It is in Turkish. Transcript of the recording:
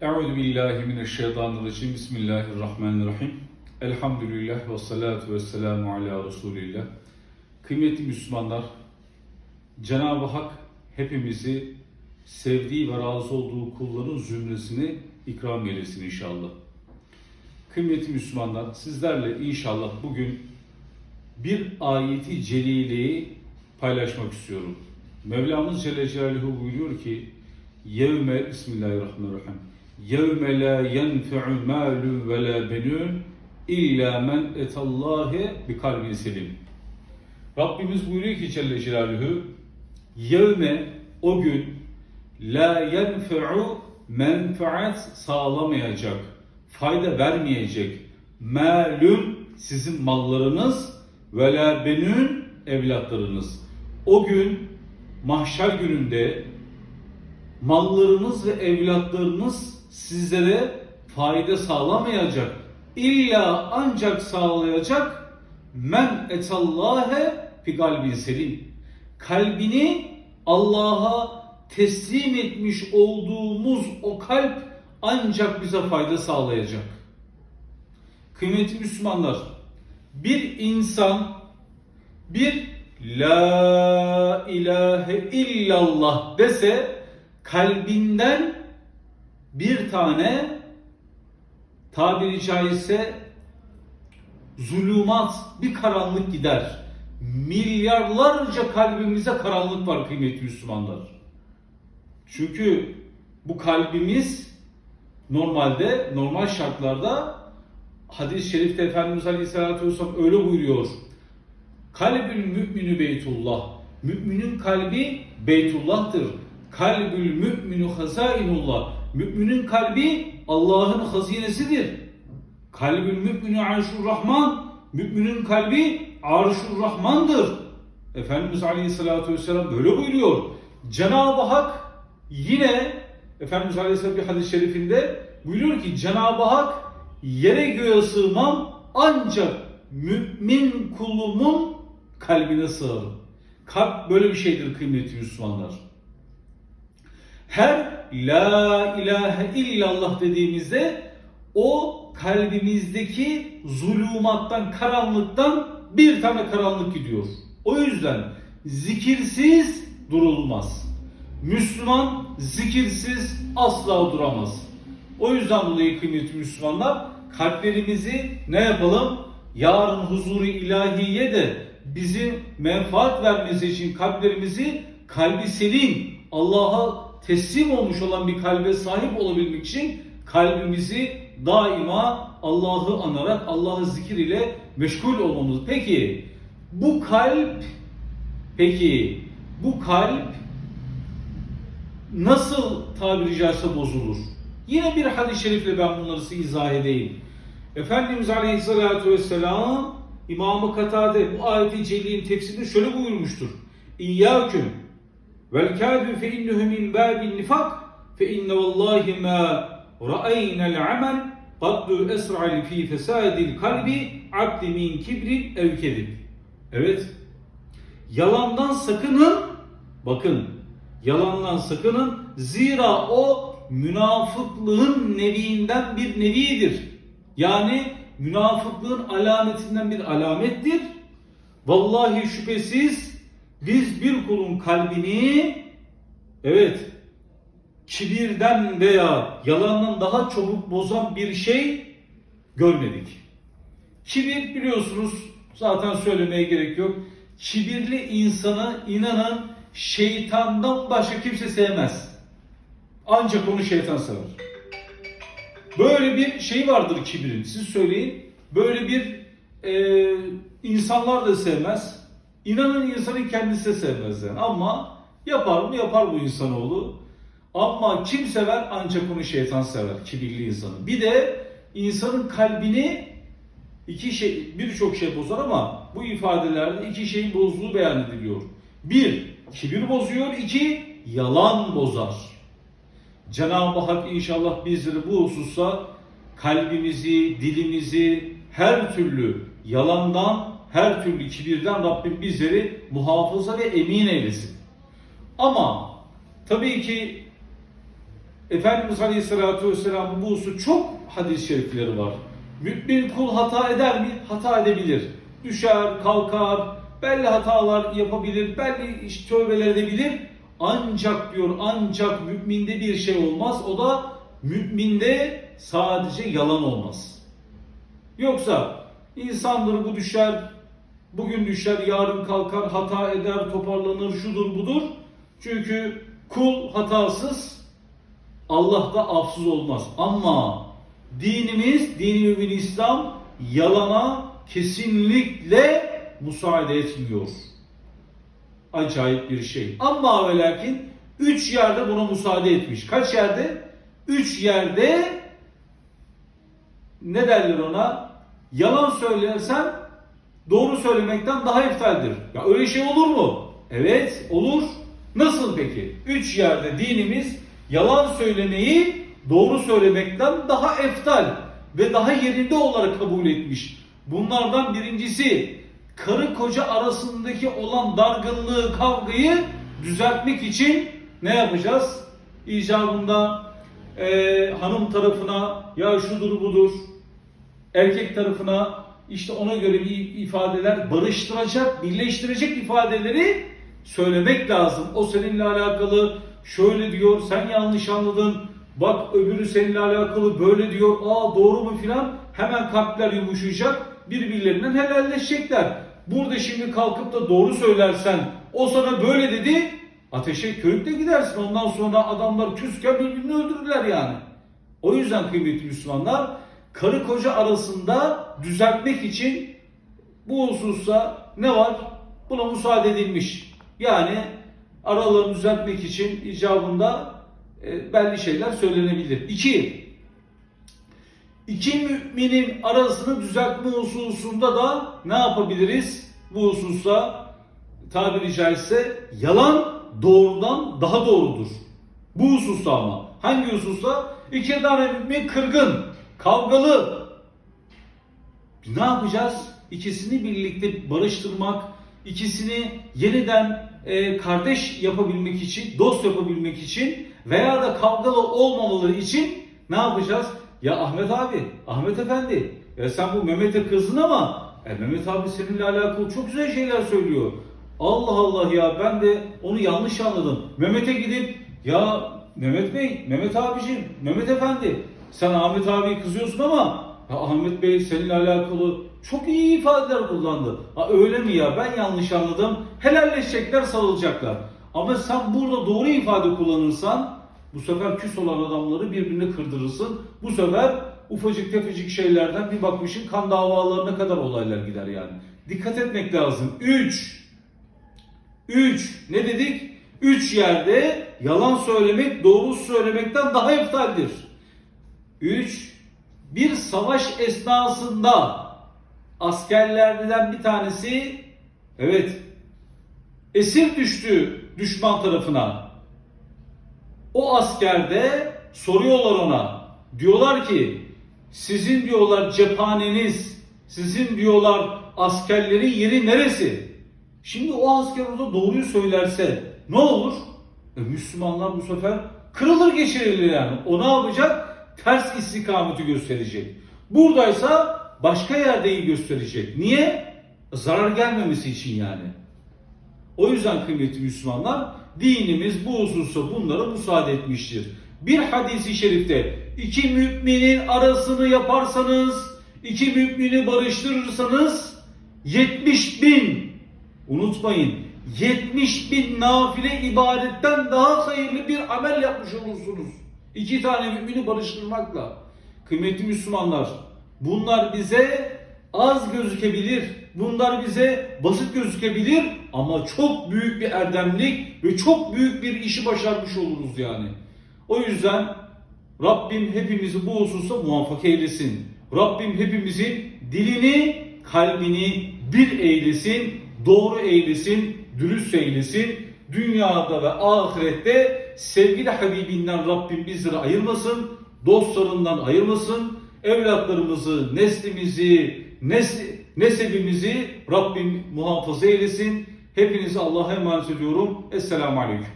Euzu billahi mineşşeytanirracim. Bismillahirrahmanirrahim. Elhamdülillah ve salatu ve selamu ala Resulillah. Kıymetli Müslümanlar, Cenab-ı Hak hepimizi sevdiği ve razı olduğu kulların zümresini ikram eylesin inşallah. Kıymetli Müslümanlar, sizlerle inşallah bugün bir ayeti celileyi paylaşmak istiyorum. Mevlamız Celle Celaluhu buyuruyor ki Yevme Bismillahirrahmanirrahim La yenfe'u malu ve la benun illa men etallâhe bi kalbin selim. Rabbimiz buyuruyor ki Celle Celaluhu Yevme o gün la yenfe'u menfaat sağlamayacak, fayda vermeyecek malum sizin mallarınız ve la benun evlatlarınız. O gün mahşer gününde mallarınız ve evlatlarınız sizlere fayda sağlamayacak. İlla ancak sağlayacak men etallâhe fi kalbin selim. Kalbini Allah'a teslim etmiş olduğumuz o kalp ancak bize fayda sağlayacak. Kıymetli Müslümanlar, bir insan bir La ilahe illallah dese kalbinden bir tane tabiri caizse zulümat, bir karanlık gider. Milyarlarca kalbimize karanlık var kıymetli Müslümanlar. Çünkü bu kalbimiz normalde, normal şartlarda hadis-i şerifte Efendimiz Aleyhisselatü Vesselam öyle buyuruyor. Kalbül müminü beytullah. Müminin kalbi beytullah'tır. Kalbül müminü hazainullah. Müminin kalbi Allah'ın hazinesidir. Kalbül müminü arşur rahman. Müminin kalbi arşur rahmandır. Efendimiz Aleyhisselatü Vesselam böyle buyuruyor. Cenab-ı Hak yine Efendimiz Aleyhisselam bir hadis-i şerifinde buyuruyor ki Cenab-ı Hak yere göğe sığmam ancak mümin kulumun kalbine sığarım. Kalp böyle bir şeydir kıymetli Müslümanlar. Her la ilahe illallah dediğimizde o kalbimizdeki zulümattan, karanlıktan bir tane karanlık gidiyor. O yüzden zikirsiz durulmaz. Müslüman zikirsiz asla duramaz. O yüzden dolayı kıymetli Müslümanlar kalplerimizi ne yapalım? Yarın huzuru ilahiye de bizi menfaat vermesi için kalplerimizi kalbi selim, Allah'a teslim olmuş olan bir kalbe sahip olabilmek için kalbimizi daima Allah'ı anarak Allah'ı zikir ile meşgul olmamız. Peki bu kalp peki bu kalp nasıl tabiri caizse bozulur? Yine bir hadis-i şerifle ben bunları size izah edeyim. Efendimiz Aleyhisselatü Vesselam İmam-ı Katade bu ayeti celilin tefsirinde şöyle buyurmuştur. İyyâküm vel kâdü fe innehu min bâbin nifak fe inne vallâhi mâ ra'eynel amel kaddu esra'il fî fesâdil kalbi abdi min kibrin ev. Evet. Yalandan sakının. Bakın. Yalandan sakının. Zira o münafıklığın neviinden bir nevidir. Yani münafıklığın alametinden bir alamettir. Vallahi şüphesiz biz bir kulun kalbini evet kibirden veya yalandan daha çabuk bozan bir şey görmedik. Kibir biliyorsunuz zaten söylemeye gerek yok. Kibirli insanı inanın şeytandan başka kimse sevmez. Ancak onu şeytan sever. Böyle bir şey vardır kibrin. Siz söyleyin. Böyle bir e, insanlar da sevmez. İnanın insanın kendisi sevmez yani. Ama yapar mı? Yapar bu insanoğlu. Ama kim sever? Ancak onu şeytan sever. Kibirli insanı. Bir de insanın kalbini iki şey, birçok şey bozar ama bu ifadelerde iki şeyin bozduğu beyan ediliyor. Bir, kibir bozuyor. iki yalan bozar. Cenab-ı Hak inşallah bizleri bu hususta kalbimizi, dilimizi her türlü yalandan, her türlü kibirden Rabbim bizleri muhafaza ve emin eylesin. Ama tabii ki Efendimiz Aleyhisselatü Vesselam'ın bu husus çok hadis-i şerifleri var. Mümin kul hata eder mi? Hata edebilir. Düşer, kalkar, belli hatalar yapabilir, belli iş- tövbeler edebilir. Ancak diyor, ancak müminde bir şey olmaz. O da müminde sadece yalan olmaz. Yoksa insandır bu düşer, bugün düşer, yarın kalkar, hata eder, toparlanır, şudur budur. Çünkü kul hatasız, Allah da afsız olmaz. Ama dinimiz, dini mümin İslam yalana kesinlikle müsaade etmiyor. Acayip bir şey. Ama ve lakin üç yerde buna müsaade etmiş. Kaç yerde? Üç yerde ne derler ona? Yalan söylersen doğru söylemekten daha eftaldir. Ya öyle şey olur mu? Evet olur. Nasıl peki? Üç yerde dinimiz yalan söylemeyi doğru söylemekten daha eftal ve daha yerinde olarak kabul etmiş. Bunlardan birincisi karı koca arasındaki olan dargınlığı, kavgayı düzeltmek için ne yapacağız? İcabında eee, hanım tarafına ya şudur budur, erkek tarafına işte ona göre bir ifadeler barıştıracak, birleştirecek ifadeleri söylemek lazım. O seninle alakalı şöyle diyor, sen yanlış anladın. Bak öbürü seninle alakalı böyle diyor. Aa doğru mu filan? Hemen kalpler yumuşayacak. Birbirlerinden helalleşecekler. Burada şimdi kalkıp da doğru söylersen o sana böyle dedi. Ateşe körükle gidersin. Ondan sonra adamlar küsken birbirini öldürürler yani. O yüzden kıymetli Müslümanlar karı koca arasında düzeltmek için bu hususta ne var? Buna müsaade edilmiş. Yani aralarını düzeltmek için icabında e, belli şeyler söylenebilir. İki, iki müminin arasını düzeltme hususunda da ne yapabiliriz? Bu hususta tabiri caizse yalan doğrudan daha doğrudur. Bu hususta ama. Hangi hususta? İki tane mümin kırgın, kavgalı. Ne yapacağız? İkisini birlikte barıştırmak, ikisini yeniden e, kardeş yapabilmek için, dost yapabilmek için veya da kavgalı olmamaları için ne yapacağız? Ya Ahmet abi, Ahmet efendi, ya sen bu Mehmet'e kızdın ama e, Mehmet abi seninle alakalı çok güzel şeyler söylüyor. Allah Allah ya ben de onu yanlış anladım. Mehmet'e gidip ya Mehmet Bey, Mehmet abicim, Mehmet efendi sen Ahmet abiye kızıyorsun ama ya Ahmet Bey seninle alakalı çok iyi ifadeler kullandı. Ha öyle mi ya ben yanlış anladım. Helalleşecekler sarılacaklar. Ama sen burada doğru ifade kullanırsan bu sefer küs olan adamları birbirine kırdırırsın. Bu sefer ufacık tefecik şeylerden bir bakmışın kan davalarına kadar olaylar gider yani. Dikkat etmek lazım. 3 3 ne dedik? 3 yerde yalan söylemek doğru söylemekten daha eftaldir. 3 bir savaş esnasında askerlerden bir tanesi evet esir düştü düşman tarafına. O askerde soruyorlar ona. Diyorlar ki sizin diyorlar cephaneniz, sizin diyorlar askerlerin yeri neresi? Şimdi o asker orada doğruyu söylerse ne olur? E, Müslümanlar bu sefer kırılır geçirilir yani. O ne yapacak? Ters istikameti gösterecek. Buradaysa başka yerde iyi gösterecek. Niye? Zarar gelmemesi için yani. O yüzden kıymetli Müslümanlar dinimiz bu hususta bunlara müsaade etmiştir. Bir hadisi şerifte iki müminin arasını yaparsanız, iki mümini barıştırırsanız 70 bin unutmayın 70 bin nafile ibadetten daha hayırlı bir amel yapmış olursunuz. İki tane mümini barıştırmakla. Kıymetli Müslümanlar bunlar bize az gözükebilir. Bunlar bize basit gözükebilir ama çok büyük bir erdemlik ve çok büyük bir işi başarmış oluruz yani. O yüzden Rabbim hepimizi bu hususta muvaffak eylesin. Rabbim hepimizin dilini, kalbini bir eylesin, doğru eylesin, dürüst eylesin. Dünyada ve ahirette sevgili Habibinden Rabbim bizleri ayırmasın, dostlarından ayırmasın, evlatlarımızı, neslimizi, nes nesebimizi Rabbim muhafaza eylesin. Hepinizi Allah'a emanet ediyorum. Esselamu Aleyküm.